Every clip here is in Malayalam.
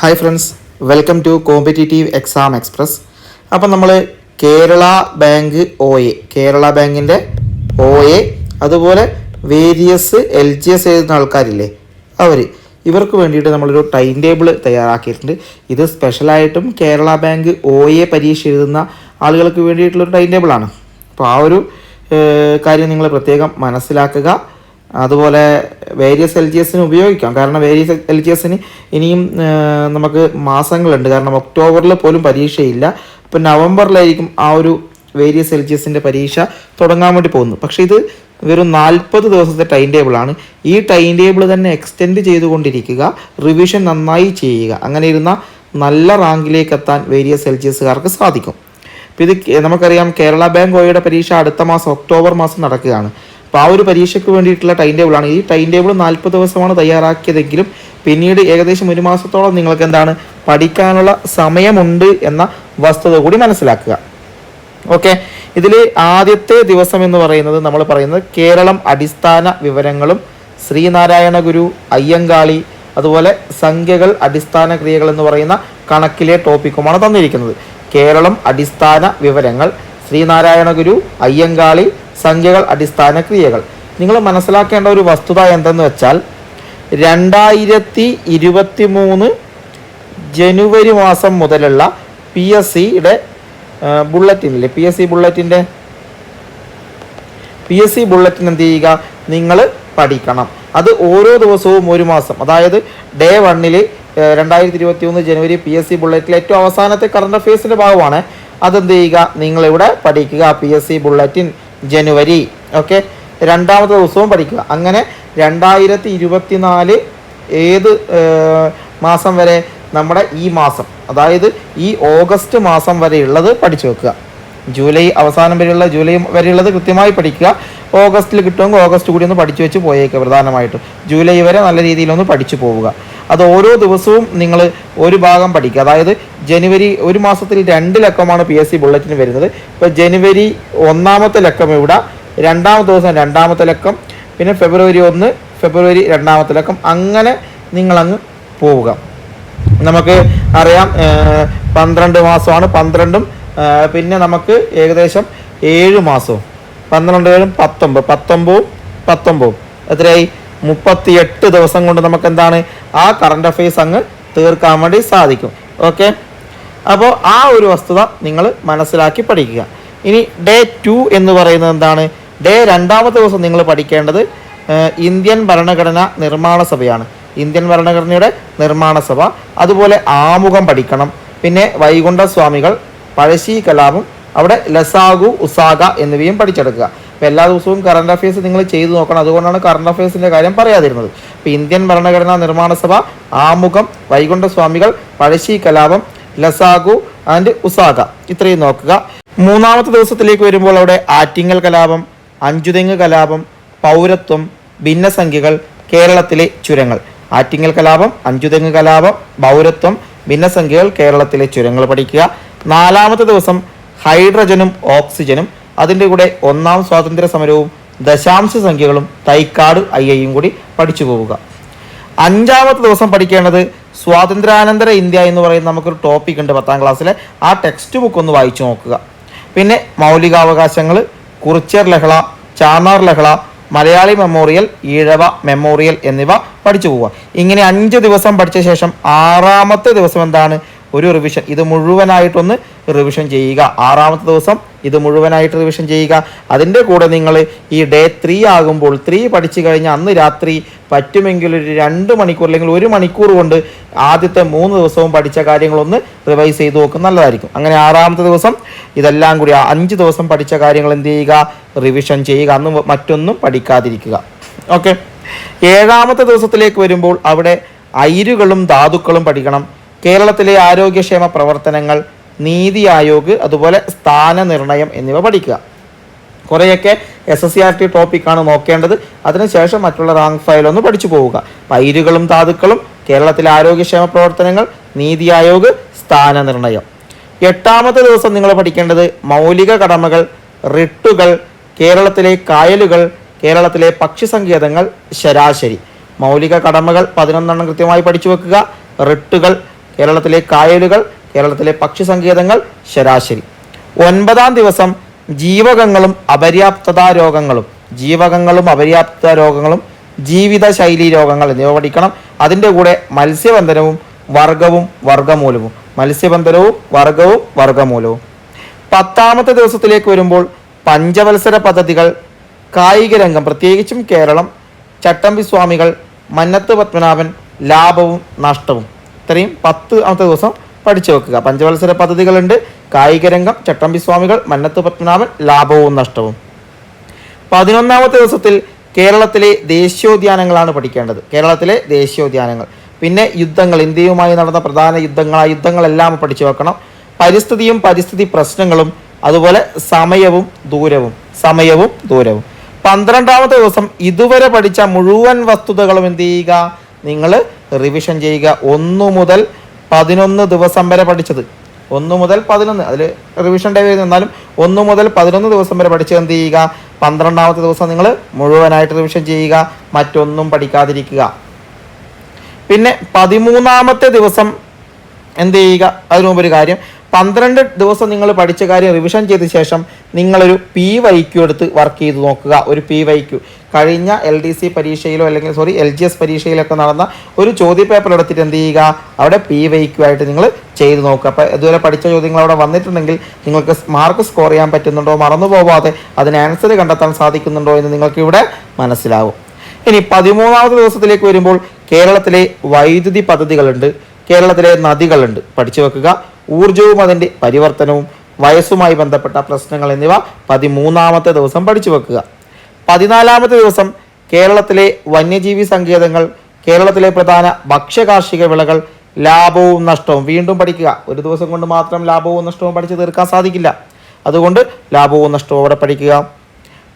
Hi friends welcome to competitive exam express അപ്പം നമ്മൾ Kerala bank O A Kerala ബാങ്കിന്റെ ഒ എ അതുപോലെ വേരിയസ് എൽ ജി എസ് എഴുതുന്ന ആൾക്കാരില്ലേ അവർ ഇവർക്ക് വേണ്ടിയിട്ട് നമ്മളൊരു ടൈം ടേബിൾ തയ്യാറാക്കിയിട്ടുണ്ട്. ഇത് സ്പെഷ്യലായിട്ടും കേരള ബാങ്ക് ഒ എ പരീക്ഷ എഴുതുന്ന ആളുകൾക്ക് വേണ്ടിയിട്ടുള്ളൊരു ടൈം ടേബിളാണ് അപ്പോൾ ആ ഒരു കാര്യം നിങ്ങൾ പ്രത്യേകം മനസ്സിലാക്കുക. അതുപോലെ വേരിയസ് എൽ ജി എസിന് ഉപയോഗിക്കാം. കാരണം വേരിയസ് എൽ ജി എസിന് ഇനിയും നമുക്ക് മാസങ്ങളുണ്ട്. കാരണം ഒക്ടോബറിൽ പോലും പരീക്ഷയില്ല. ഇപ്പം നവംബറിലായിരിക്കും ആ ഒരു വേരിയസ് എൽ ജി എസിന്റെ പരീക്ഷ തുടങ്ങാൻ വേണ്ടി പോകുന്നത്. പക്ഷേ ഇത് വെറും നാൽപ്പത് ദിവസത്തെ ടൈം ടേബിളാണ് ഈ ടൈം ടേബിൾ തന്നെ എക്സ്റ്റെൻഡ് ചെയ്തുകൊണ്ടിരിക്കുക റിവിഷൻ നന്നായി ചെയ്യുക. അങ്ങനെ ഇരുന്ന നല്ല റാങ്കിലേക്ക് എത്താൻ വേരിയസ് എൽ ജി എസുകാർക്ക് സാധിക്കും. ഇത് നമുക്കറിയാം കേരള ബാങ്ക് ഒയുടെ പരീക്ഷ അടുത്ത മാസം ഒക്ടോബർ മാസം നടക്കുകയാണ്. അപ്പോൾ ആ ഒരു പരീക്ഷയ്ക്ക് വേണ്ടിയിട്ടുള്ള ടൈം ടേബിളാണ് ഈ ടൈം ടേബിൾ നാൽപ്പത് ദിവസമാണ് തയ്യാറാക്കിയതെങ്കിലും പിന്നീട് ഏകദേശം ഒരു മാസത്തോളം നിങ്ങൾക്ക് എന്താണ് പഠിക്കാനുള്ള സമയമുണ്ട് എന്ന വസ്തുത കൂടി മനസ്സിലാക്കുക. ഓക്കെ ഇതിൽ ആദ്യത്തെ ദിവസം എന്ന് പറയുന്നത് നമ്മൾ പറയുന്നത് കേരളം അടിസ്ഥാന വിവരങ്ങളും ശ്രീനാരായണ ഗുരു അയ്യങ്കാളി അതുപോലെ സംഖ്യകൾ അടിസ്ഥാന ക്രിയകൾ എന്ന് പറയുന്ന കണക്കിലെ ടോപ്പിക്കുമാണ് തന്നിരിക്കുന്നത്. കേരളം അടിസ്ഥാന വിവരങ്ങൾ ശ്രീനാരായണ ഗുരു അയ്യങ്കാളി സംഖ്യകൾ അടിസ്ഥാന ക്രിയകൾ. നിങ്ങൾ മനസ്സിലാക്കേണ്ട ഒരു വസ്തുത എന്തെന്ന് വെച്ചാൽ രണ്ടായിരത്തി ഇരുപത്തി മൂന്ന് ജനുവരി മാസം മുതലുള്ള പി എസ് സിയുടെ ബുള്ളറ്റിനില്ലേ? പി എസ് സി ബുള്ളറ്റിന്റെ? പി എസ് സി ബുള്ളറ്റിൻ എന്ത് ചെയ്യുക? നിങ്ങൾ പഠിക്കണം. അത് ഓരോ ദിവസവും ഒരു മാസം. അതായത് ഡേ വണ്ണിൽ രണ്ടായിരത്തി ഇരുപത്തി ഒന്ന് ജനുവരി പി എസ് സി ബുള്ളറ്റിലെ ഏറ്റവും അവസാനത്തെ കറണ്ട് അഫയേഴ്സിന്റെ ഭാഗമാണ്. അതെന്ത് ചെയ്യുക? നിങ്ങളിവിടെ പഠിക്കുക പി എസ് സി ബുള്ളറ്റിൻ. ജനുവരി ഓക്കെ രണ്ടാമത്തെ ദിവസവും പഠിക്കുക. അങ്ങനെ രണ്ടായിരത്തി ഇരുപത്തിനാല് ഏത് മാസം വരെ നമ്മുടെ ഈ മാസം അതായത് ഈ ഓഗസ്റ്റ് മാസം വരെയുള്ളത് പഠിച്ചു വെക്കുക. ജൂലൈ അവസാനം വരെയുള്ള ജൂലൈ വരെയുള്ളത് കൃത്യമായി പഠിക്കുക. ഓഗസ്റ്റിൽ കിട്ടുമെങ്കിൽ ഓഗസ്റ്റ് കൂടി ഒന്ന് പഠിച്ചു വെച്ച് പോയേക്കുക പ്രധാനമായിട്ടും. ജൂലൈ വരെ നല്ല രീതിയിലൊന്ന് പഠിച്ചു പോവുക. അത് ഓരോ ദിവസവും നിങ്ങൾ ഒരു ഭാഗം പഠിക്കുക. അതായത് ജനുവരി ഒരു മാസത്തിൽ രണ്ട് ലക്കമാണ് പി എസ് സി ബുള്ളറ്റിന് വരുന്നത്. ഇപ്പോൾ ജനുവരി ഒന്നാമത്തെ ലക്കം ഇവിടെ രണ്ടാമത്തെ ദിവസം രണ്ടാമത്തെ ലക്കം പിന്നെ ഫെബ്രുവരി ഒന്ന് ഫെബ്രുവരി രണ്ടാമത്തെ ലക്കം. അങ്ങനെ നിങ്ങളങ്ങ് പോവുക. നമുക്ക് അറിയാം പന്ത്രണ്ട് മാസമാണ് പന്ത്രണ്ടും പിന്നെ നമുക്ക് ഏകദേശം ഏഴ് മാസവും. പന്ത്രണ്ട് ഏഴും പത്തൊമ്പത് പത്തൊമ്പതും പത്തൊമ്പതും. എത്രയായി? മുപ്പത്തിയെട്ട് ദിവസം കൊണ്ട് നമുക്ക് എന്താണ് ആ കറണ്ട് അഫയേഴ്സ് അങ്ങ് തീർക്കാൻ വേണ്ടി സാധിക്കും. ഓക്കെ അപ്പോൾ ആ ഒരു വസ്തുത നിങ്ങൾ മനസ്സിലാക്കി പഠിക്കുക. ഇനി ഡേ ടു എന്ന് പറയുന്നത് എന്താണ്? ഡേ രണ്ടാമത്തെ ദിവസം നിങ്ങൾ പഠിക്കേണ്ടത് ഇന്ത്യൻ ഭരണഘടന നിർമ്മാണ സഭയാണ്. ഇന്ത്യൻ ഭരണഘടനയുടെ നിർമ്മാണ സഭ. അതുപോലെ ആമുഖം പഠിക്കണം. പിന്നെ വൈകുണ്ഠ സ്വാമികൾ പഴശ്ശി കലാപം അവിടെ ലസാഗു ഉസാഗ എന്നിവയും പഠിച്ചെടുക്കുക. അപ്പോൾ എല്ലാ ദിവസവും കറണ്ട് അഫയേഴ്സ് നിങ്ങൾ ചെയ്തു നോക്കണം. അതുകൊണ്ടാണ് കറണ്ട് അഫയേഴ്സിന്റെ കാര്യം പറയാതിരുന്നത്. അപ്പോൾ ഇന്ത്യൻ ഭരണഘടനാ നിർമ്മാണ സഭ ആമുഖം വൈകുണ്ഠസ്വാമികൾ പഴശ്ശി കലാപം ലസാഗു ആൻഡ് ഉസാഗ. ഇത്രയും നോക്കുക. മൂന്നാമത്തെ ദിവസത്തിലേക്ക് വരുമ്പോൾ അവിടെ ആറ്റിങ്ങൽ കലാപം അഞ്ചുതെങ്ങ് കലാപം പൗരത്വം ഭിന്നസംഖ്യകൾ കേരളത്തിലെ ചുരങ്ങൾ. ആറ്റിങ്ങൽ കലാപം അഞ്ചുതെങ്ങ് കലാപം പൗരത്വം ഭിന്നസംഖ്യകൾ കേരളത്തിലെ ചുരങ്ങൾ പഠിക്കുക. നാലാമത്തെ ദിവസം ഹൈഡ്രജനും ഓക്സിജനും അതിന്റെ കൂടെ ഒന്നാം സ്വാതന്ത്ര്യ സമരവും ദശാംശ സംഖ്യകളും തൈക്കാട് ഐയും കൂടി പഠിച്ചു പോവുക. അഞ്ചാമത്തെ ദിവസം പഠിക്കേണ്ടത് സ്വാതന്ത്ര്യാനന്തര ഇന്ത്യ എന്ന് പറയുന്ന നമുക്കൊരു ടോപ്പിക് ഉണ്ട് പത്താം ക്ലാസ്സിലെ. ആ ടെക്സ്റ്റ് ബുക്ക് ഒന്ന് വായിച്ചു നോക്കുക. പിന്നെ മൗലികാവകാശങ്ങൾ കുറിച്യർ ലഹള ചാന്നാർ ലഹള മലയാളി മെമ്മോറിയൽ ഈഴവ മെമ്മോറിയൽ എന്നിവ പഠിച്ചു പോവുക. ഇങ്ങനെ അഞ്ച് ദിവസം പഠിച്ച ശേഷം ആറാമത്തെ ദിവസം എന്താണ്? ഒരു റിവിഷൻ ഇത് മുഴുവനായിട്ടൊന്ന് റിവിഷൻ ചെയ്യുക. ആറാമത്തെ ദിവസം ഇത് മുഴുവനായിട്ട് റിവിഷൻ ചെയ്യുക. അതിന്റെ കൂടെ നിങ്ങൾ ഈ ഡേ ത്രീ ആകുമ്പോൾ ത്രീ പഠിച്ചു കഴിഞ്ഞാൽ അന്ന് രാത്രി പറ്റുമെങ്കിൽ ഒരു രണ്ട് മണിക്കൂർ അല്ലെങ്കിൽ ഒരു മണിക്കൂർ കൊണ്ട് ആദ്യത്തെ മൂന്ന് ദിവസവും പഠിച്ച കാര്യങ്ങളൊന്ന് റിവൈസ് ചെയ്ത് നോക്കും. നല്ലതായിരിക്കും. അങ്ങനെ ആറാമത്തെ ദിവസം ഇതെല്ലാം കൂടി അഞ്ച് ദിവസം പഠിച്ച കാര്യങ്ങൾ എന്ത് ചെയ്യുക? റിവിഷൻ ചെയ്യുക. അന്ന് മറ്റൊന്നും പഠിക്കാതിരിക്കുക. ഓക്കെ ഏഴാമത്തെ ദിവസത്തിലേക്ക് വരുമ്പോൾ അവിടെ അയിരുകളും ധാതുക്കളും പഠിക്കണം. കേരളത്തിലെ ആരോഗ്യക്ഷേമ പ്രവർത്തനങ്ങൾ നീതി ആയോഗ് അതുപോലെ സ്ഥാന നിർണയം എന്നിവ പഠിക്കുക. കുറേയൊക്കെ S S C R T ടോപ്പിക്കാണ് നോക്കേണ്ടത്. അതിനുശേഷം മറ്റുള്ള റാങ്ക് ഫയൽ ഒന്ന് പഠിച്ചു പോവുക. പൈരുകളും ധാതുക്കളും കേരളത്തിലെ ആരോഗ്യക്ഷേമ പ്രവർത്തനങ്ങൾ നീതി ആയോഗ് സ്ഥാന നിർണയം എട്ടാമത്തെ ദിവസം നിങ്ങൾ പഠിക്കേണ്ടത് മൗലിക കടമകൾ റിട്ടുകൾ കേരളത്തിലെ കായലുകൾ കേരളത്തിലെ പക്ഷി സങ്കേതങ്ങൾ ശരാശരി. മൗലിക കടമകൾ പതിനൊന്നെണ്ണം കൃത്യമായി പഠിച്ചു വെക്കുക. റിട്ടുകൾ കേരളത്തിലെ കായലുകൾ കേരളത്തിലെ പക്ഷി സങ്കേതങ്ങൾ ശരാശരി. ഒൻപതാം ദിവസം ജീവകങ്ങളും അപര്യാപ്തതാ രോഗങ്ങളും ജീവകങ്ങളും അപര്യാപ്തത രോഗങ്ങളും ജീവിതശൈലി രോഗങ്ങൾ എന്നിവ പഠിക്കണം. അതിന്റെ കൂടെ മത്സ്യബന്ധനവും വർഗവും വർഗമൂലവും മത്സ്യബന്ധനവും വർഗവും വർഗമൂലവും. പത്താമത്തെ ദിവസത്തിലേക്ക് വരുമ്പോൾ പഞ്ചവത്സര പദ്ധതികൾ കായിക രംഗം പ്രത്യേകിച്ചും കേരളം ചട്ടമ്പി സ്വാമികൾ മന്നത്ത് പത്മനാഭൻ ലാഭവും നഷ്ടവും. ഇത്രയും പത്ത് ആമത്തെ ദിവസം പഠിച്ചു വെക്കുക. പഞ്ചവത്സര പദ്ധതികളുണ്ട്. കായിക രംഗം ചട്ടമ്പി സ്വാമികൾ മന്നത്ത് പത്മനാഭൻ ലാഭവും നഷ്ടവും. പതിനൊന്നാമത്തെ ദിവസത്തിൽ കേരളത്തിലെ ദേശീയോദ്യാനങ്ങളാണ് പഠിക്കേണ്ടത്. കേരളത്തിലെ ദേശീയോദ്യാനങ്ങൾ. പിന്നെ യുദ്ധങ്ങൾ. ഇന്ത്യയുമായി നടന്ന പ്രധാന യുദ്ധങ്ങൾ. ആ യുദ്ധങ്ങളെല്ലാം പഠിച്ചു വെക്കണം. പരിസ്ഥിതിയും പരിസ്ഥിതി പ്രശ്നങ്ങളും അതുപോലെ സമയവും ദൂരവും. സമയവും ദൂരവും. പന്ത്രണ്ടാമത്തെ ദിവസം ഇതുവരെ പഠിച്ച മുഴുവൻ വസ്തുതകളും എന്ത് ചെയ്യുക? നിങ്ങൾ റിവിഷൻ ചെയ്യുക. ഒന്നു മുതൽ പതിനൊന്ന് ദിവസം വരെ പഠിച്ചത്. ഒന്ന് മുതൽ പതിനൊന്ന് അതിൽ റിവിഷൻ ഡേ വരുന്നു എന്നാലും ഒന്ന് മുതൽ പതിനൊന്ന് ദിവസം വരെ പഠിച്ച് എന്ത് ചെയ്യുക? പന്ത്രണ്ടാമത്തെ ദിവസം നിങ്ങൾ മുഴുവനായിട്ട് റിവിഷൻ ചെയ്യുക മറ്റൊന്നും പഠിക്കാതിരിക്കുക. പിന്നെ പതിമൂന്നാമത്തെ ദിവസം എന്ത് ചെയ്യുക? അതിനു മുമ്പ് ഒരു കാര്യം പന്ത്രണ്ട് ദിവസം നിങ്ങൾ പഠിച്ച കാര്യം റിവിഷൻ ചെയ്ത ശേഷം നിങ്ങളൊരു പി വൈ ക്യു എടുത്ത് വർക്ക് ചെയ്ത് നോക്കുക. ഒരു പി വൈ ക്യു കഴിഞ്ഞ എൽ ഡി സി പരീക്ഷയിലോ അല്ലെങ്കിൽ സോറി എൽ ജി എസ് പരീക്ഷയിലൊക്കെ നടന്ന ഒരു ചോദ്യപേപ്പർ എടുത്തിട്ട് എന്ത് ചെയ്യുക? അവിടെ പി വൈ ക്യു ആയിട്ട് നിങ്ങൾ ചെയ്ത് നോക്കുക. അപ്പോൾ ഇതുവരെ പഠിച്ച ചോദ്യങ്ങൾ അവിടെ വന്നിട്ടുണ്ടെങ്കിൽ നിങ്ങൾക്ക് മാർക്ക് സ്കോർ ചെയ്യാൻ പറ്റുന്നുണ്ടോ? മറന്നു പോവാതെ അതിന് ആൻസർ കണ്ടെത്താൻ സാധിക്കുന്നുണ്ടോ എന്ന് നിങ്ങൾക്ക് ഇവിടെ മനസ്സിലാവും. ഇനി പതിമൂന്നാമത്തെ ദിവസത്തിലേക്ക് വരുമ്പോൾ കേരളത്തിലെ വൈദ്യുതി പദ്ധതികളുണ്ട്. കേരളത്തിലെ നദികളുണ്ട്. പഠിച്ചു വെക്കുക. ഊർജവും അതിന്റെ പരിവർത്തനവും വയസ്സുമായി ബന്ധപ്പെട്ട പ്രശ്നങ്ങൾ എന്നിവ പതിമൂന്നാമത്തെ ദിവസം പഠിച്ചു വെക്കുക. പതിനാലാമത്തെ ദിവസം കേരളത്തിലെ വന്യജീവി സങ്കേതങ്ങൾ കേരളത്തിലെ പ്രധാന ഭക്ഷ്യകാർഷിക വിളകൾ ലാഭവും നഷ്ടവും വീണ്ടും പഠിക്കുക. ഒരു ദിവസം കൊണ്ട് മാത്രം ലാഭവും നഷ്ടവും പഠിച്ചു തീർക്കാൻ സാധിക്കില്ല. അതുകൊണ്ട് ലാഭവും നഷ്ടവും അവിടെ പഠിക്കുക.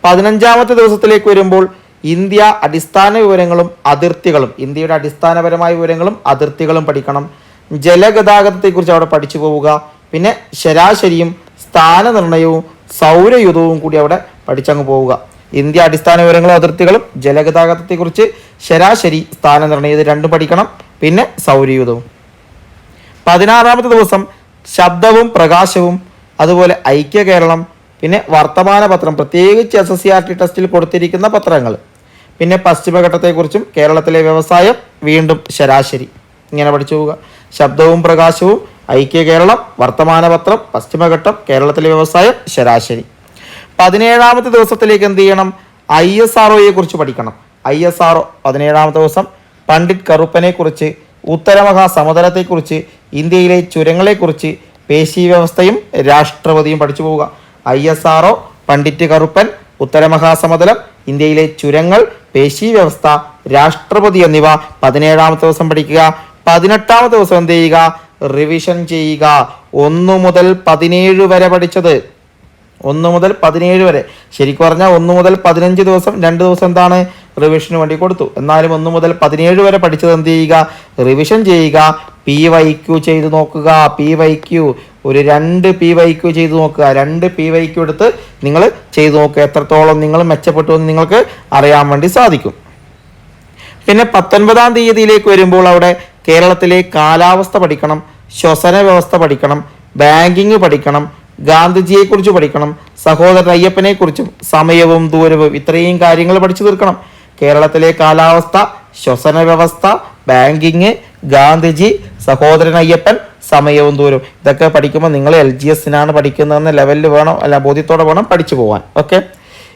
പതിനഞ്ചാമത്തെ ദിവസത്തിലേക്ക് വരുമ്പോൾ ഇന്ത്യ അടിസ്ഥാന വിവരങ്ങളും അതിർത്തികളും ഇന്ത്യയുടെ അടിസ്ഥാനപരമായ വിവരങ്ങളും അതിർത്തികളും പഠിക്കണം. ജലഗതാഗതത്തെക്കുറിച്ച് അവിടെ പഠിച്ചു പോവുക. പിന്നെ ശരാശരിയും സ്ഥാനനിർണയവും സൗരയുധവും കൂടി അവിടെ പഠിച്ചങ്ങ് പോവുക. ഇന്ത്യ അടിസ്ഥാന വിവരങ്ങളും അതിർത്തികളും ജലഗതാഗതത്തെക്കുറിച്ച് ശരാശരി സ്ഥാനനിർണയം ഇത് രണ്ടും പഠിക്കണം. പിന്നെ സൗരയുധവും. പതിനാറാമത്തെ ദിവസം ശബ്ദവും പ്രകാശവും അതുപോലെ ഐക്യ കേരളം പിന്നെ വർത്തമാന പത്രം പ്രത്യേകിച്ച് S S C R T ടെസ്റ്റിൽ കൊടുത്തിരിക്കുന്ന പത്രങ്ങൾ. പിന്നെ പശ്ചിമഘട്ടത്തെക്കുറിച്ചും കേരളത്തിലെ വ്യവസായം വീണ്ടും ശരാശരി. ഇങ്ങനെ പഠിച്ചു പോവുക. ശബ്ദവും പ്രകാശവും ഐക്യ കേരളം വർത്തമാനപത്രം പശ്ചിമഘട്ടം കേരളത്തിലെ വ്യവസായം ശരാശരി. പതിനേഴാമത്തെ ദിവസത്തിലേക്ക് എന്ത് ചെയ്യണം? ഐ എസ് ആർ കുറിച്ച് പഠിക്കണം. ഐ എസ് ആർ ഒ പതിനേഴാമത്തെ ദിവസം പണ്ഡിറ്റ് കറുപ്പനെ കുറിച്ച് ഉത്തരമഹാസമുദ്രത്തെക്കുറിച്ച് ഇന്ത്യയിലെ ചുരങ്ങളെക്കുറിച്ച് പേശി വ്യവസ്ഥയും രാഷ്ട്രപതിയും പഠിച്ചു പോവുക. I S R O Pandit Karuppan ഉത്തരമഹാസമുദ്രം ഇന്ത്യയിലെ ചുരങ്ങൾ പേശി വ്യവസ്ഥ രാഷ്ട്രപതി എന്നിവ പതിനേഴാമത്തെ ദിവസം പഠിക്കുക. പതിനെട്ടാമത്തെ ദിവസം എന്ത് ചെയ്യുക? റിവിഷൻ ചെയ്യുക. ഒന്ന് മുതൽ പതിനേഴ് വരെ പഠിച്ചത്. ഒന്ന് മുതൽ പതിനേഴ് വരെ. ശരിക്കും പറഞ്ഞാൽ ഒന്ന് മുതൽ പതിനഞ്ച് ദിവസം രണ്ട് ദിവസം എന്താണ്? റിവിഷന് വേണ്ടി കൊടുത്തു. എന്നാലും ഒന്ന് മുതൽ പതിനേഴ് വരെ പഠിച്ചത് എന്ത് ചെയ്യുക? റിവിഷൻ ചെയ്യുക. പി വൈ ക്യു ചെയ്ത് നോക്കുക. പി വൈ ക്യു ഒരു രണ്ട് പി വൈ ക്യു ചെയ്ത് നോക്കുക. രണ്ട് പി വൈ ക്യു എടുത്ത് നിങ്ങൾ ചെയ്ത് നോക്കുക. എത്രത്തോളം നിങ്ങൾ മെച്ചപ്പെട്ടു എന്ന് നിങ്ങൾക്ക് അറിയാൻ വേണ്ടി സാധിക്കും. പിന്നെ പത്തൊൻപതാം തീയതിയിലേക്ക് വരുമ്പോൾ അവിടെ കേരളത്തിലെ കാലാവസ്ഥ പഠിക്കണം ശ്വസന വ്യവസ്ഥ പഠിക്കണം ബാങ്കിങ് പഠിക്കണം ഗാന്ധിജിയെക്കുറിച്ച് പഠിക്കണം സഹോദരൻ അയ്യപ്പനെക്കുറിച്ചും സമയവും ദൂരവും ഇത്രയും കാര്യങ്ങൾ പഠിച്ചു തീർക്കണം. കേരളത്തിലെ കാലാവസ്ഥ ശ്വസന വ്യവസ്ഥ ബാങ്കിങ് ഗാന്ധിജി സഹോദരൻ അയ്യപ്പൻ സമയവും ദൂരവും. ഇതൊക്കെ പഠിക്കുമ്പോൾ നിങ്ങൾ എൽ ജി എസിനാണ് പഠിക്കുന്നതെന്ന ലെവലിൽ വേണം അല്ല ബോധ്യത്തോടെ വേണം പഠിച്ചു പോകാൻ ഓക്കെ?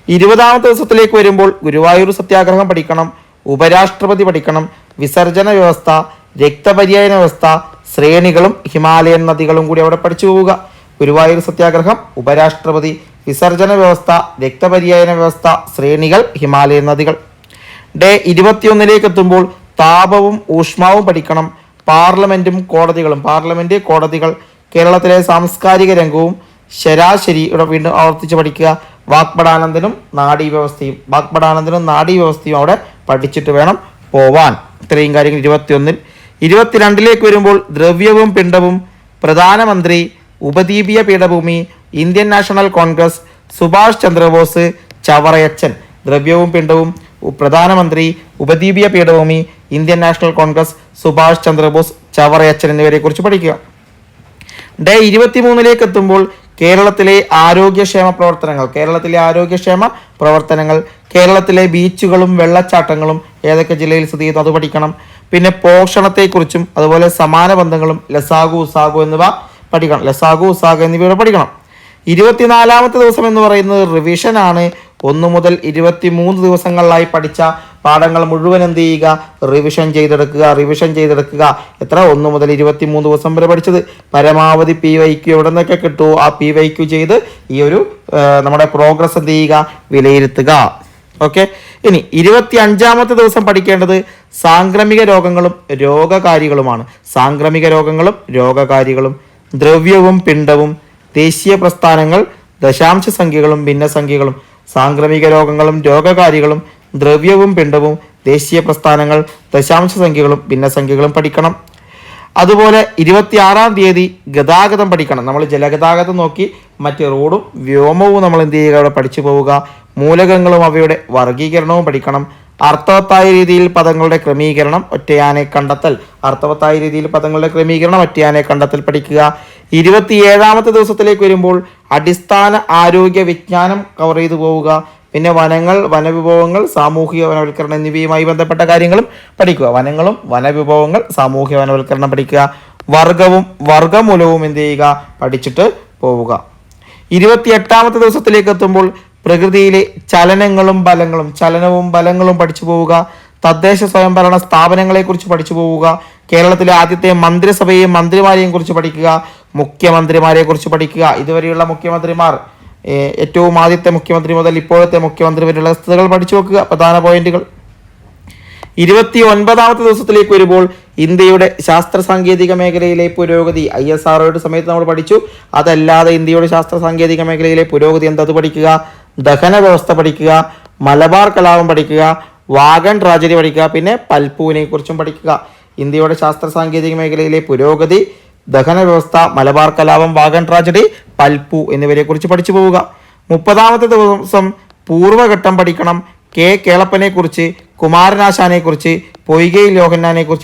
ഇരുപതാമത്തെ ദിവസത്തിലേക്ക് വരുമ്പോൾ ഗുരുവായൂർ സത്യാഗ്രഹം പഠിക്കണം ഉപരാഷ്ട്രപതി പഠിക്കണം വിസർജന വ്യവസ്ഥ രക്തപര്യായന വ്യവസ്ഥ ശ്രേണികളും ഹിമാലയൻ നദികളും കൂടി അവിടെ പഠിച്ചു പോവുക. ഗുരുവായൂർ സത്യാഗ്രഹം ഉപരാഷ്ട്രപതി വിസർജന വ്യവസ്ഥ രക്തപര്യായന വ്യവസ്ഥ ശ്രേണികൾ ഹിമാലയൻ നദികൾ. ഡേ ഇരുപത്തിയൊന്നിലേക്ക് എത്തുമ്പോൾ താപവും ഊഷ്മാവും പഠിക്കണം. പാർലമെന്റും കോടതികളും പാർലമെന്റ് കോടതികൾ കേരളത്തിലെ സാംസ്കാരിക രംഗവും ശരാശരി ഇവിടെ വീണ്ടും ആവർത്തിച്ച് പഠിക്കുക. വാക്പടാനന്ദനും നാഡീ വ്യവസ്ഥയും വാക്പടാനന്ദനും നാഡീ വ്യവസ്ഥയും അവിടെ പഠിച്ചിട്ട് വേണം പോവാൻ. ഇത്രയും കാര്യങ്ങൾ ഇരുപത്തിയൊന്നിൽ ഇരുപത്തിരണ്ടിലേക്ക് വരുമ്പോൾ ദ്രവ്യവും പിണ്ഡവും പ്രധാനമന്ത്രി ഉപദ്വീപീയ പീഠഭൂമി Indian National Congress Subhash Chandrabose Chavarayachan. ദ്രവ്യവും പിണ്ഡവും പ്രധാനമന്ത്രി ഉപദ്വീപീയ പീഠഭൂമി Indian National Congress Subhash Chandrabose Chavarayachan എന്നിവരെ കുറിച്ച് പഠിക്കുക. ഡേ ഇരുപത്തിമൂന്നിലേക്ക് എത്തുമ്പോൾ കേരളത്തിലെ ആരോഗ്യക്ഷേമ പ്രവർത്തനങ്ങൾ കേരളത്തിലെ ആരോഗ്യക്ഷേമ പ്രവർത്തനങ്ങൾ കേരളത്തിലെ ബീച്ചുകളും വെള്ളച്ചാട്ടങ്ങളും ഏതൊക്കെ ജില്ലയിൽ സ്ഥിതി ചെയ്യുന്നു അത് പഠിക്കണം. പിന്നെ പോഷണത്തെക്കുറിച്ചും അതുപോലെ സമാന ബന്ധങ്ങളും ലസാഗു ഉസാഗു എന്നിവ പഠിക്കണം. ലസാഗു ഉസാഗു എന്നിവയുടെ പഠിക്കണം. ഇരുപത്തിനാലാമത്തെ ദിവസം എന്ന് പറയുന്നത് റിവിഷൻ ആണ്. ഒന്ന് മുതൽ ഇരുപത്തി മൂന്ന് ദിവസങ്ങളിലായി പഠിച്ച പാഠങ്ങൾ മുഴുവൻ എന്ത് ചെയ്യുക? റിവിഷൻ ചെയ്തെടുക്കുക റിവിഷൻ ചെയ്തെടുക്കുക. എത്ര? ഒന്ന് മുതൽ ഇരുപത്തി മൂന്ന് ദിവസം വരെ പഠിച്ചത്. പരമാവധി പി വൈ ക്യു എവിടെ നിന്നൊക്കെ കിട്ടുമോ ആ പി വൈ ക്യു ചെയ്ത് ഈ ഒരു നമ്മുടെ പ്രോഗ്രസ് എന്ത് ചെയ്യുക? വിലയിരുത്തുക. ഓക്കെ? ഇനി ഇരുപത്തി അഞ്ചാമത്തെ ദിവസം പഠിക്കേണ്ടത് സാംക്രമിക രോഗങ്ങളും രോഗകാരികളുമാണ്. സാംക്രമിക രോഗങ്ങളും രോഗകാരികളും ദ്രവ്യവും പിണ്ടവും ദേശീയ പ്രസ്ഥാനങ്ങൾ ദശാംശ സംഖ്യകളും ഭിന്നസംഖ്യകളും സാംക്രമിക രോഗങ്ങളും രോഗകാരികളും ദ്രവ്യവും പിണ്ടവും ദേശീയ പ്രസ്ഥാനങ്ങൾ ദശാംശ സംഖ്യകളും ഭിന്നസംഖ്യകളും പഠിക്കണം. അതുപോലെ ഇരുപത്തിയാറാം തീയതി ഗതാഗതം പഠിക്കണം. നമ്മൾ ജലഗതാഗതം നോക്കി മറ്റ് റോഡും വ്യോമവും നമ്മൾ എന്ത് ചെയ്യുക? അവിടെ പഠിച്ചു പോവുക. മൂലകങ്ങളും അവയുടെ വർഗീകരണവും പഠിക്കണം. അർത്ഥവത്തായ രീതിയിൽ പദങ്ങളുടെ ക്രമീകരണം ഒറ്റയാനെ കണ്ടെത്തൽ. അർത്ഥവത്തായ രീതിയിൽ പദങ്ങളുടെ ക്രമീകരണം ഒറ്റയാനെ കണ്ടെത്തൽ പഠിക്കുക. ഇരുപത്തിയേഴാമത്തെ ദിവസത്തിലേക്ക് വരുമ്പോൾ അടിസ്ഥാന ആരോഗ്യ വിജ്ഞാനം കവർ ചെയ്തു പോവുക. പിന്നെ വനങ്ങൾ വനവിഭവങ്ങൾ സാമൂഹിക വനവൽക്കരണം എന്നിവയുമായി ബന്ധപ്പെട്ട കാര്യങ്ങളും പഠിക്കുക. വനങ്ങളും വനവിഭവങ്ങൾ സാമൂഹിക വനവൽക്കരണം പഠിക്കുക. വർഗവും വർഗമൂലവും എന്ത് ചെയ്യുക? പഠിച്ചിട്ട് പോവുക. ഇരുപത്തിയെട്ടാമത്തെ ദിവസത്തിലേക്ക് എത്തുമ്പോൾ പ്രകൃതിയിലെ ചലനങ്ങളും ബലങ്ങളും ചലനവും ബലങ്ങളും പഠിച്ചു പോവുക. തദ്ദേശ സ്വയംഭരണ സ്ഥാപനങ്ങളെക്കുറിച്ച് പഠിച്ചു പോവുക. കേരളത്തിലെ ആദ്യത്തെ മന്ത്രിസഭയെയും മന്ത്രിമാരെയും കുറിച്ച് പഠിക്കുക. മുഖ്യമന്ത്രിമാരെ കുറിച്ച് പഠിക്കുക. ഇതുവരെയുള്ള മുഖ്യമന്ത്രിമാർ ഏറ്റവും ആദ്യത്തെ മുഖ്യമന്ത്രി മുതൽ ഇപ്പോഴത്തെ മുഖ്യമന്ത്രി വരെയുള്ള വസ്തുതകൾ പഠിച്ചു നോക്കുക പ്രധാന പോയിന്റുകൾ. ഇരുപത്തി ഒൻപതാമത്തെ ദിവസത്തിലേക്ക് വരുമ്പോൾ ഇന്ത്യയുടെ ശാസ്ത്ര സാങ്കേതിക മേഖലയിലെ പുരോഗതി ഐ എസ് ആർഒയുടെ സമയത്ത് നമ്മൾ പഠിച്ചു. അതല്ലാതെ ഇന്ത്യയുടെ ശാസ്ത്ര സാങ്കേതിക മേഖലയിലെ പുരോഗതി എന്തത് പഠിക്കുക. ദഹന വ്യവസ്ഥ പഠിക്കുക. മലബാർ കലാപം പഠിക്കുക. വാഗൺ ട്രാജഡി പഠിക്കുക. പിന്നെ പൽപ്പുവിനെ കുറിച്ചും പഠിക്കുക. ഇന്ത്യയുടെ ശാസ്ത്ര സാങ്കേതിക മേഖലയിലെ പുരോഗതി ദഹന വ്യവസ്ഥ മലബാർ കലാപം വാഗൺ ട്രാജഡി പൽപ്പു എന്നിവരെ കുറിച്ച് പഠിച്ചു പോവുക. മുപ്പതാമത്തെ ദിവസം പൂർവഘട്ടം പഠിക്കണം. കെ. കേളപ്പനെക്കുറിച്ച് കുമാരനാശാനെ കുറിച്ച് പൊയ്കയിൽ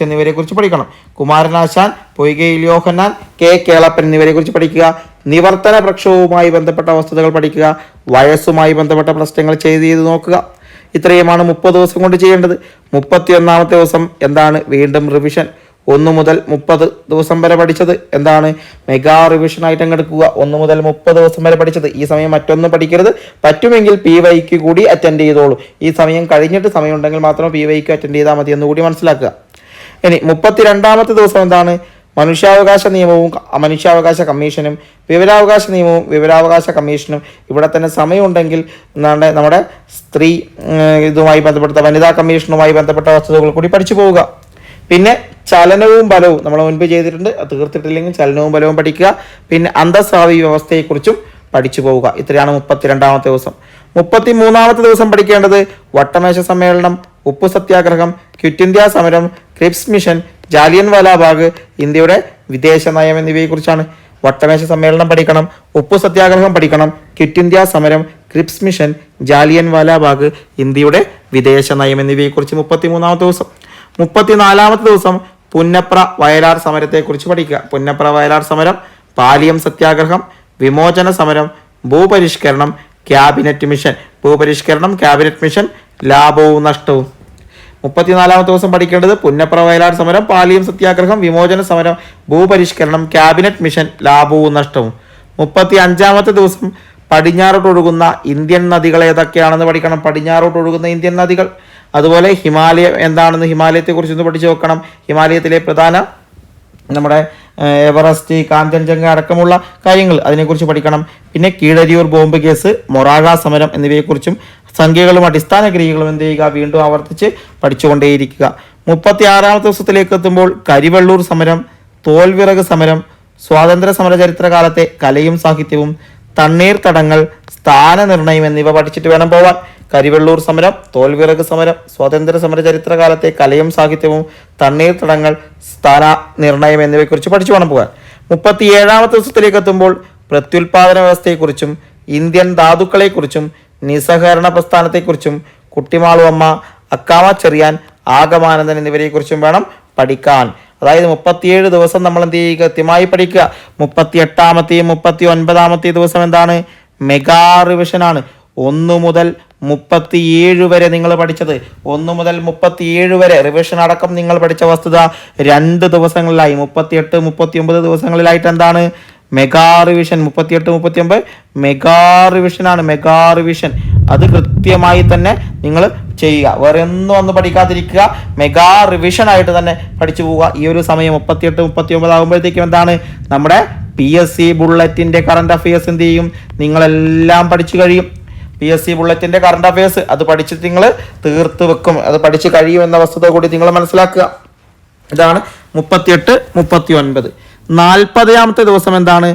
എന്നിവരെ കുറിച്ച് പഠിക്കണം. കുമാരനാശാൻ പൊയ്കയിൽ യോഹന്നാൻ കെ. കേളപ്പൻ എന്നിവരെ കുറിച്ച് പഠിക്കുക. നിവർത്തന പ്രക്ഷോഭവുമായി ബന്ധപ്പെട്ട വസ്തുതകൾ പഠിക്കുക. വയസ്സുമായി ബന്ധപ്പെട്ട പ്രശ്നങ്ങൾ ചെയ്ത് ചെയ്ത് നോക്കുക. ഇത്രയുമാണ് മുപ്പത് ദിവസം കൊണ്ട് ചെയ്യേണ്ടത്. മുപ്പത്തിയൊന്നാമത്തെ ദിവസം എന്താണ്? വീണ്ടും റിവിഷൻ ഒന്ന് മുതൽ മുപ്പത് ദിവസം വരെ പഠിച്ചത് എന്താണ്? മെഗാ റിവിഷൻ ആയിട്ട് അങ്ങ് എടുക്കുക. ഒന്ന് മുതൽ മുപ്പത് ദിവസം വരെ പഠിച്ചത്. ഈ സമയം മറ്റൊന്നും പഠിക്കരുത്. പറ്റുമെങ്കിൽ പി വൈക്ക് കൂടി അറ്റൻഡ് ചെയ്തോളൂ. ഈ സമയം കഴിഞ്ഞിട്ട് സമയം ഉണ്ടെങ്കിൽ മാത്രം പി വൈക്ക് അറ്റൻഡ് ചെയ്താൽ മതി എന്ന് കൂടി മനസ്സിലാക്കുക. ഇനി മുപ്പത്തിരണ്ടാമത്തെ ദിവസം എന്താണ്? മനുഷ്യാവകാശ നിയമവും മനുഷ്യാവകാശ കമ്മീഷനും വിവരാവകാശ നിയമവും വിവരാവകാശ കമ്മീഷനും ഇവിടെ തന്നെ സമയമുണ്ടെങ്കിൽ എന്താണ്? നമ്മുടെ സ്ത്രീ ഇതുമായി ബന്ധപ്പെട്ട വനിതാ കമ്മീഷനുമായി ബന്ധപ്പെട്ട വസ്തുതകൾ കൂടി പഠിച്ചു പോവുക. പിന്നെ ചലനവും ബലവും നമ്മൾ മുൻപ് ചെയ്തിട്ടുണ്ട്. അത് തീർത്തിട്ടില്ലെങ്കിൽ ചലനവും ബലവും പഠിക്കുക. പിന്നെ അന്തസ്രാവി വ്യവസ്ഥയെക്കുറിച്ചും പഠിച്ചു പോവുക. ഇത്രയാണ് മുപ്പത്തിരണ്ടാമത്തെ ദിവസം. മുപ്പത്തി മൂന്നാമത്തെ ദിവസം പഠിക്കേണ്ടത് വട്ടമേശ സമ്മേളനം ഉപ്പു സത്യാഗ്രഹം ക്വിറ്റ് ഇന്ത്യ സമരം ക്രിപ്സ് മിഷൻ ജാലിയൻ വാലാബാഗ് ഇന്ത്യയുടെ വിദേശ നയം എന്നിവയെക്കുറിച്ചാണ്. വട്ടമേശ സമ്മേളനം പഠിക്കണം ഉപ്പു സത്യാഗ്രഹം പഠിക്കണം ക്വിറ്റ് ഇന്ത്യ സമരം ക്രിപ്സ് മിഷൻ ജാലിയൻ വാലാബാഗ് ഇന്ത്യയുടെ വിദേശ നയം എന്നിവയെക്കുറിച്ച് മുപ്പത്തിമൂന്നാമത്തെ ദിവസം. മുപ്പത്തിനാലാമത്തെ ദിവസം പുന്നപ്ര വയലാർ സമരത്തെക്കുറിച്ച് പഠിക്കുക. പുന്നപ്ര വയലാർ സമരം പാലിയം സത്യാഗ്രഹം വിമോചന സമരം ഭൂപരിഷ്കരണം ക്യാബിനറ്റ് മിഷൻ. ഭൂപരിഷ്കരണം ക്യാബിനറ്റ് മിഷൻ ലാഭവും നഷ്ടവും. മുപ്പത്തിനാലാമത്തെ ദിവസം പഠിക്കേണ്ടത് പുന്നപ്ര വയലാർ സമരം പാലിയം സത്യാഗ്രഹം വിമോചന സമരം ഭൂപരിഷ്കരണം ക്യാബിനറ്റ് മിഷൻ ലാഭവും നഷ്ടവും. മുപ്പത്തി അഞ്ചാമത്തെ ദിവസം പടിഞ്ഞാറോട്ടൊഴുകുന്ന ഇന്ത്യൻ നദികൾ ഏതൊക്കെയാണെന്ന് പഠിക്കണം. പടിഞ്ഞാറോട്ടൊഴുകുന്ന ഇന്ത്യൻ നദികൾ. അതുപോലെ ഹിമാലയം എന്താണെന്ന് ഹിമാലയത്തെക്കുറിച്ച് കുറിച്ചൊന്ന് പഠിച്ചു നോക്കണം ഹിമാലയത്തിലെ പ്രധാന നമ്മുടെ എവറസ്റ്റ് കാഞ്ചൻജംഗ അടക്കമുള്ള കാര്യങ്ങൾ അതിനെക്കുറിച്ച് പഠിക്കണം. പിന്നെ കീഴരിയൂർ ബോംബ് കേസ് മൊറാഴ സമരം എന്നിവയെക്കുറിച്ചും സംഖ്യകളും അടിസ്ഥാന ക്രിയകളും എന്ത് ചെയ്യുക? വീണ്ടും ആവർത്തിച്ച് പഠിച്ചുകൊണ്ടേയിരിക്കുക. മുപ്പത്തി ആറാമത്തെ ദിവസത്തിലേക്ക് എത്തുമ്പോൾ കരിവള്ളൂർ സമരം തോൽവിറക് സമരം സ്വാതന്ത്ര്യ സമര ചരിത്രകാലത്തെ കലയും സാഹിത്യവും തണ്ണീർത്തടങ്ങൾ സ്ഥാനനിർണയം എന്നിവ പഠിച്ചിട്ട് വേണം പോവാൻ. കരിവെള്ളൂർ സമരം തോൽവിറക് സമരം സ്വാതന്ത്ര്യ സമര ചരിത്രകാലത്തെ കലയും സാഹിത്യവും തണ്ണീർ തടങ്ങൾ സ്ഥാന നിർണയം എന്നിവയെക്കുറിച്ച് പഠിച്ചു വേണം പോകാൻ മുപ്പത്തി ഏഴാമത്തെ ദിവസത്തിലേക്ക് എത്തുമ്പോൾ പ്രത്യുൽപാദന വ്യവസ്ഥയെക്കുറിച്ചും ഇന്ത്യൻ ധാതുക്കളെക്കുറിച്ചും നിസ്സഹകരണ പ്രസ്ഥാനത്തെക്കുറിച്ചും കുട്ടിമാളു അമ്മ അക്കാമ ചെറിയാൻ ആഗമാനന്ദൻ എന്നിവരെക്കുറിച്ചും വേണം പഠിക്കാൻ. അതായത് മുപ്പത്തിയേഴ് ദിവസം നമ്മൾ എന്ത് ചെയ്യുക? കൃത്യമായി പഠിക്കുക. മുപ്പത്തി എട്ടാമത്തെയും മുപ്പത്തി ഒൻപതാമത്തെയും ദിവസം എന്താണ്? മെഗാ റിവിഷനാണ്. ഒന്ന് മുതൽ മുപ്പത്തിയേഴ് വരെ നിങ്ങൾ പഠിച്ചത്. ഒന്ന് മുതൽ മുപ്പത്തിയേഴ് വരെ റിവിഷൻ അടക്കം നിങ്ങൾ പഠിച്ച വസ്തുത രണ്ട് ദിവസങ്ങളിലായി. മുപ്പത്തിയെട്ട് മുപ്പത്തി ഒമ്പത് ദിവസങ്ങളിലായിട്ട് എന്താണ്? Mega revision. മുപ്പത്തിയെട്ട് മുപ്പത്തിയൊമ്പത് മെഗാ റിവിഷനാണ്. Mega revision. അത് കൃത്യമായി തന്നെ നിങ്ങൾ ചെയ്യുക. വേറെ ഒന്നും ഒന്ന് പഠിക്കാതിരിക്കുക. മെഗാ റിവിഷൻ ആയിട്ട് തന്നെ പഠിച്ചു പോവുക. ഈ ഒരു സമയം മുപ്പത്തിയെട്ട് മുപ്പത്തി ഒമ്പത് ആകുമ്പോഴത്തേക്കും എന്താണ്? നമ്മുടെ പി എസ് സി ബുള്ളറ്റിന്റെ കറണ്ട് അഫയേഴ്സ് എന്ത് ചെയ്യും? നിങ്ങളെല്ലാം പഠിച്ചു കഴിയും. പി എസ് സി ബുള്ളറ്റിന്റെ കറണ്ട് അഫയേഴ്സ് അത് പഠിച്ചിട്ട് നിങ്ങൾ തീർത്ത് വെക്കും. അത് പഠിച്ച് കഴിയും എന്ന വസ്തുത കൂടി നിങ്ങൾ മനസ്സിലാക്കുക. ഇതാണ് മുപ്പത്തിയെട്ട് മുപ്പത്തി ഒൻപത് നാൽപ്പതാമത്തെ ദിവസം എന്താണ്?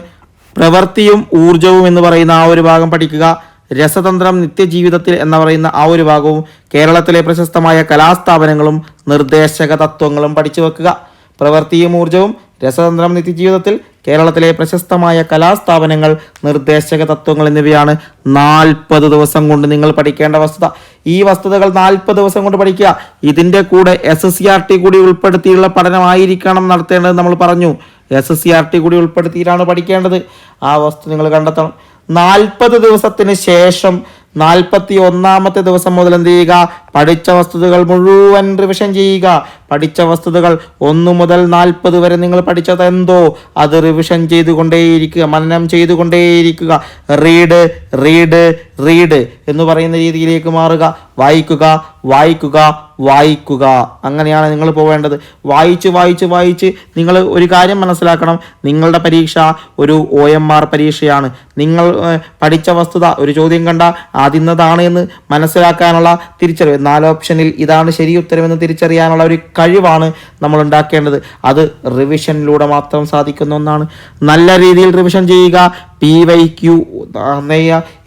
പ്രവൃത്തിയും ഊർജവും എന്ന് പറയുന്ന ആ ഒരു ഭാഗം പഠിക്കുക. രസതന്ത്രം നിത്യജീവിതത്തിൽ എന്ന് പറയുന്ന ആ ഒരു ഭാഗവും കേരളത്തിലെ പ്രശസ്തമായ കലാസ്ഥാപനങ്ങളും നിർദ്ദേശക തത്വങ്ങളും പഠിച്ചു വെക്കുക. പ്രവൃത്തിയും ഊർജവും രസതന്ത്രം നിത്യജീവിതത്തിൽ കേരളത്തിലെ പ്രശസ്തമായ കലാസ്ഥാപനങ്ങൾ നിർദ്ദേശക തത്വങ്ങൾ എന്നിവയാണ് നാൽപ്പത് ദിവസം കൊണ്ട് നിങ്ങൾ പഠിക്കേണ്ട വസ്തുത. ഈ വസ്തുതകൾ നാൽപ്പത് ദിവസം കൊണ്ട് പഠിക്കുക. ഇതിന്റെ കൂടെ S S C R T കൂടി ഉൾപ്പെടുത്തിയുള്ള പഠനമായിരിക്കണം നടത്തേണ്ടത് നമ്മൾ പറഞ്ഞു. S S C R T കൂടി ഉൾപ്പെടുത്തിയിട്ടാണ് പഠിക്കേണ്ടത്. ആ വസ്തു നിങ്ങൾ കണ്ടെത്തണം. നാൽപ്പത് ദിവസത്തിന് ശേഷം നാൽപ്പത്തി ഒന്നാമത്തെ ദിവസം മുതൽ എന്ത് ചെയ്യുക? പഠിച്ച വസ്തുതകൾ മുഴുവൻ റിവിഷൻ ചെയ്യുക. പഠിച്ച വസ്തുതകൾ ഒന്ന് മുതൽ നാൽപ്പത് വരെ നിങ്ങൾ പഠിച്ചത് എന്തോ? അത് റിവിഷൻ ചെയ്തുകൊണ്ടേയിരിക്കുക മനനം ചെയ്തുകൊണ്ടേയിരിക്കുക. റീഡ് റീഡ് റീഡ് എന്ന് പറയുന്ന രീതിയിലേക്ക് മാറുക. വായിക്കുക വായിക്കുക വായിക്കുക. അങ്ങനെയാണ് നിങ്ങൾ പോവേണ്ടത്. വായിച്ച് വായിച്ച് വായിച്ച് നിങ്ങൾ ഒരു കാര്യം മനസ്സിലാക്കണം. നിങ്ങളുടെ പരീക്ഷ ഒരു ഒ എം ആർ പരീക്ഷയാണ്. നിങ്ങൾ പഠിച്ച വസ്തുത ഒരു ചോദ്യം കണ്ട അതിന്നതാണ് എന്ന് മനസ്സിലാക്കാനുള്ള തിരിച്ചറിവ്. നാല് ഓപ്ഷനിൽ ഇതാണ് ശരി ഉത്തരമെന്ന് തിരിച്ചറിയാനുള്ള ഒരു കഴിവാണ് നമ്മൾ ഉണ്ടാക്കേണ്ടത്. അത് റിവിഷനിലൂടെ മാത്രം സാധിക്കുന്ന ഒന്നാണ്. നല്ല രീതിയിൽ റിവിഷൻ ചെയ്യുക പി വൈ ക്യു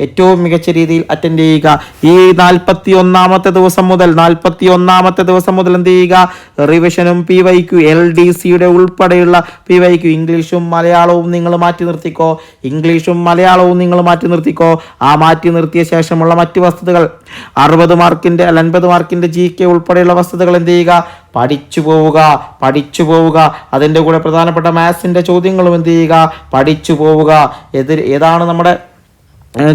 ഏറ്റവും മികച്ച രീതിയിൽ അറ്റൻഡ് ചെയ്യുക. ഈ നാൽപ്പത്തി ഒന്നാമത്തെ ദിവസം മുതൽ നാൽപ്പത്തി ഒന്നാമത്തെ ദിവസം മുതൽ എന്ത് ചെയ്യുക? റിവിഷനും P Y Q L D സിയുടെ ഉൾപ്പെടെയുള്ള പി വൈ ക്യു ഇംഗ്ലീഷും മലയാളവും നിങ്ങൾ മാറ്റി നിർത്തിക്കോ. ഇംഗ്ലീഷും മലയാളവും നിങ്ങൾ മാറ്റി നിർത്തിക്കോ. ആ മാറ്റി നിർത്തിയ ശേഷമുള്ള മറ്റ് വസ്തുതകൾ. അറുപത് മാർക്കിന്റെ അല്ല അൻപത് മാർക്കിന്റെ ജി കെ ഉൾപ്പെടെയുള്ള വസ്തുതകൾ എന്ത് ചെയ്യുക? പഠിച്ചു പോവുക പഠിച്ചു പോവുക അതിന്റെ കൂടെ പ്രധാനപ്പെട്ട മാത്സിന്റെ ചോദ്യങ്ങളും എന്ത് ചെയ്യുക? പഠിച്ചു പോവുക എതിർ ഏതാണ് നമ്മുടെ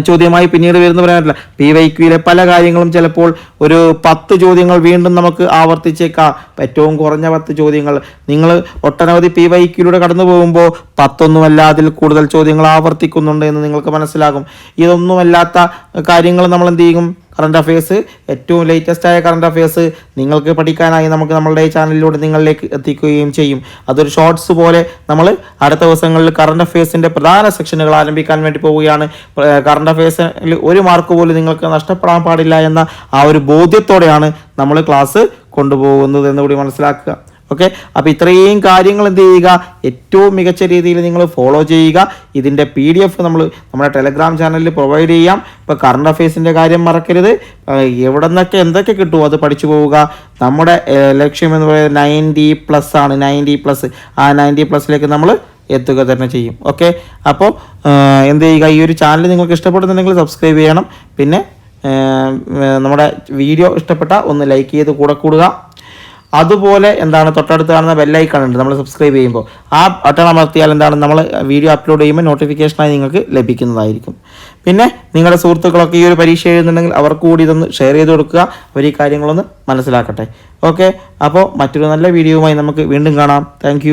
ചോദ്യമായി പിന്നീട് വരുന്ന പറയാൻ പറ്റില്ല പി വൈ ക്യൂയിലെ പല കാര്യങ്ങളും ചിലപ്പോൾ ഒരു പത്ത് ചോദ്യങ്ങൾ വീണ്ടും നമുക്ക് ആവർത്തിച്ചേക്കാം. ഏറ്റവും കുറഞ്ഞ പത്ത് ചോദ്യങ്ങൾ. നിങ്ങൾ ഒട്ടനവധി പി വൈ ക്യൂയിലൂടെ കടന്നു പോകുമ്പോൾ പത്തൊന്നുമല്ല അതിൽ കൂടുതൽ ചോദ്യങ്ങൾ ആവർത്തിക്കുന്നുണ്ട് എന്ന് നിങ്ങൾക്ക് മനസ്സിലാകും. ഇതൊന്നുമല്ലാത്ത കാര്യങ്ങൾ നമ്മൾ എന്ത് ചെയ്യും? കറണ്ട് അഫയേഴ്സ് ഏറ്റവും ലേറ്റസ്റ്റ് ആയ കറണ്ട് അഫയേഴ്സ് നിങ്ങൾക്ക് പഠിക്കാനായി നമുക്ക് നമ്മളുടെ ചാനലിലൂടെ നിങ്ങളിലേക്ക് എത്തിക്കുകയും ചെയ്യും. അതൊരു ഷോർട്സ് പോലെ നമ്മൾ അടുത്ത ദിവസങ്ങളിൽ കറണ്ട് അഫയേഴ്സിന്റെ പ്രധാന സെക്ഷനുകൾ ആരംഭിക്കാൻ വേണ്ടി പോവുകയാണ്. കറണ്ട് അഫയേഴ്സിൽ ഒരു മാർക്ക് പോലും നിങ്ങൾക്ക് നഷ്ടപ്പെടാൻ പാടില്ല എന്ന ആ ഒരു ബോധ്യത്തോടെയാണ് നമ്മൾ ക്ലാസ് കൊണ്ടുപോകുന്നത് എന്നുകൂടി മനസ്സിലാക്കുക. ഓക്കെ അപ്പോൾ ഇത്രയും കാര്യങ്ങൾ എന്ത് ചെയ്യുക? ഏറ്റവും മികച്ച രീതിയിൽ നിങ്ങൾ ഫോളോ ചെയ്യുക. ഇതിന്റെ പി ഡി എഫ് നമ്മൾ നമ്മുടെ ടെലഗ്രാം ചാനലിൽ പ്രൊവൈഡ് ചെയ്യാം. ഇപ്പോൾ കറണ്ട് അഫയേഴ്സിന്റെ കാര്യം മറക്കരുത്. എവിടെ നിന്നൊക്കെ എന്തൊക്കെ കിട്ടുമോ അത് പഠിച്ചു പോവുക. നമ്മുടെ ലക്ഷ്യം എന്ന് പറയുന്നത് നയന്റി പ്ലസ് ആണ്. നയന്റി പ്ലസ് ആ നയന്റി പ്ലസ്സിലേക്ക് നമ്മൾ എത്തുക തന്നെ ചെയ്യും. ഓക്കെ അപ്പോൾ എന്ത് ചെയ്യുക? ഈ ഒരു ചാനൽ നിങ്ങൾക്ക് ഇഷ്ടപ്പെടുന്നുണ്ടെങ്കിൽ സബ്സ്ക്രൈബ് ചെയ്യണം. പിന്നെ നമ്മുടെ വീഡിയോ ഇഷ്ടപ്പെട്ട ഒന്ന് ലൈക്ക് ചെയ്ത് കൂടെ കൂടുക. അതുപോലെ എന്താണ് തൊട്ടടുത്ത് കാണുന്ന ബെല്ലൈക്കൺ ഉണ്ട്. നമ്മൾ സബ്സ്ക്രൈബ് ചെയ്യുമ്പോൾ ആ ബട്ടൺ അമർത്തിയാൽ എന്താണ് നമ്മൾ വീഡിയോ അപ്ലോഡ് ചെയ്യുമ്പോൾ നോട്ടിഫിക്കേഷനായി നിങ്ങൾക്ക് ലഭിക്കുന്നതായിരിക്കും. പിന്നെ നിങ്ങളുടെ സുഹൃത്തുക്കളൊക്കെ ഈ ഒരു പരീക്ഷ എഴുതുന്നുണ്ടെങ്കിൽ അവർക്ക് കൂടി ഇതൊന്ന് ഷെയർ ചെയ്ത് കൊടുക്കുക. അവർ ഈ കാര്യങ്ങളൊന്ന് മനസ്സിലാക്കട്ടെ. ഓക്കെ അപ്പോൾ മറ്റൊരു നല്ല വീഡിയോയുമായി നമുക്ക് വീണ്ടും കാണാം. താങ്ക്